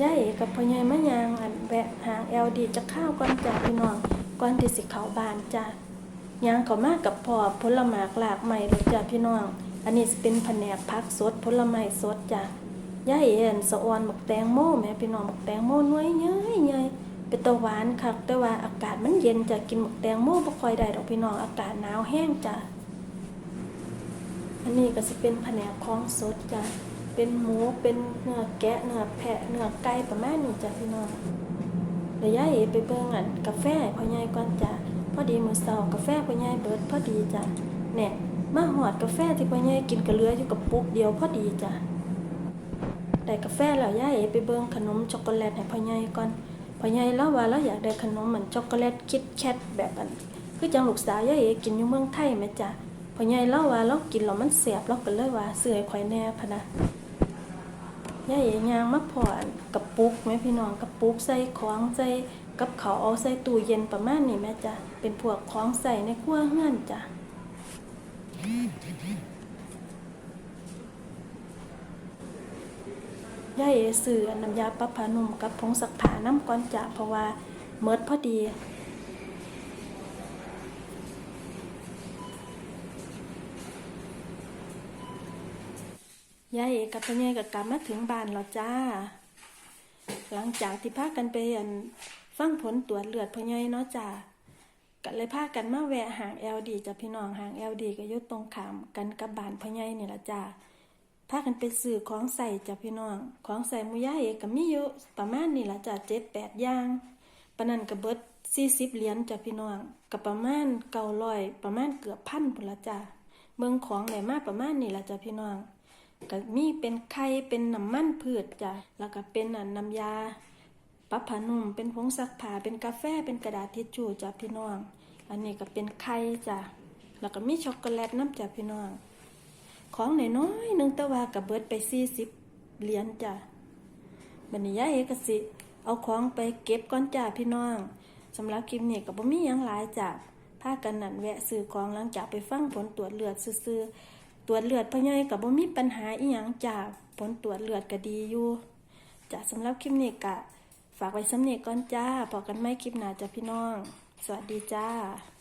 ยาเอกับพ่อใหญ่มะยางอันแวะหางเอลดีจะข้าวก่อนจ้ะพี่น้องก่อนที่สิเขาบานจ้ะยางเขามากกับพ่อผลหมากหลากใหม่เลยจ้ะพี่น้อง อันนี้เป็นแผนกผักสดผลไม้สดจ้ะย่าเอ็นสะออนหมักแตงโมแม่พี่น้องหมักแตงโมน้อยเย้ยเยยเป็นตะหวานคักแต่ว่าอากาศมันเย็นจะกินหมักแตงโมบ่ค่อยได้ดอกพี่น้องอากาศหนาวแห้งจ้ะอันนี้ก็จะเป็นแผนกของสดจ้ะ เป็นหมูเป็นเนื้อแกะเนื้อแพะเนื้อไก่ประมาณนี้จ้ะพี่น้องเดี๋ยวยายเอไปเบิ่งอันกาแฟพ่อใหญ่ก่อนจ้ะพอดีมื้อเช้ากาแฟพ่อใหญ่เบิดพอดีจ้ะเนี่ยมาหอดกาแฟที่พ่อใหญ่กินก็เลืออยู่กับปุ๊กเดียวพอดีจ้ะได้กาแฟแล้วยายเอไปเบิ่งขนมช็อกโกแลตให้พ่อใหญ่ก่อนพ่อใหญ่เล่าว่าเราอยากได้ขนมเหมือนช็อกโกแลตคิดแคทแบบอันคือจังลูกสาวยายเอกินอยู่เมืองไทยแม่จ้ะพ่อใหญ่เล่าว่าเรากินแล้วมันเสียบเราก็เลยว่าซื้อให้ข่อยแน่พะนะ ยายเอย่างมาพออันกระปุกแม่พี่น้องกระปุกใส่ของใส่กับเขาเอาใส่ตู้เย็นประมาณนี้แม่จ้ะเป็นพวกของใส่ในครัวเฮือนจ้ะยายเอซื้อน้ำยาปรับผ้านุ่มกับผงซักผาน้ำก่อนจ้ะเพราะว่าเมิดพอดี ยายเอกกับพ่อใหญ่ก็กลับมาถึงบ้านแล้วจ้า หลังจากที่พากันไปอันฟังผลตรวจเลือดพ่อใหญ่เนาะจ้าก็เลยพากันมาแวะหางเอลดีจ้ะพี่น้องหางเอลดีก็ยู่ตรงขามกันกับบ้านพ่อใหญ่นี่ละจ้าพากันไปซื้อของใส่จ้ะพี่น้อง ของใส่มูยายเอกก็มีอยู่ประมาณนี่ละจ้าเจ็ดแปดอย่างปนันก็เบิดสี่สิบเหรียญจ้ะพี่น้องก็ประมาณเก้าร้อยประมาณเกือบพันพุ่นละจ้าเมืองของไหนมาประมาณนี่ละจ้ะพี่น้อง ก็มีเป็นไข่เป็นน้ำมันพืชจ้ะแล้วก็เป็นน้ำยาปับผานุ่มเป็นผงซักผ้าเป็นกาแฟเป็นกระดาษทิชชู่จ้ะพี่น้อง อันนี้ก็เป็นไข่จ้ะแล้วก็มีช็อกโกแลตน้ำจ้ะพี่น้อง ของน้อยๆหนึงแต่ว่ากับเบิดไปสี่สิบเหรียญจ้ะบันนี้ยายเอกสิ เอาของไปเก็บก่อนจ้ะพี่น้องสำหรับคลิปนี้ก็บ่มียังหลายจ้ะพากันนันแวะซื้อของหลังจากไปฟังผลตรวจเลือดซื่อๆ รวจเลือดพ่อใหญ่กับบ่มีปัญหาอีหยังจ้าผลตรวจเลือดก็ดีอยู่จ้ะสำหรับคลิปนี้ก็ฝากไว้สำเนีก่อนจ้าพอกันไม่คลิปหน้าจ้ะพี่น้อง สวัสดีจ้า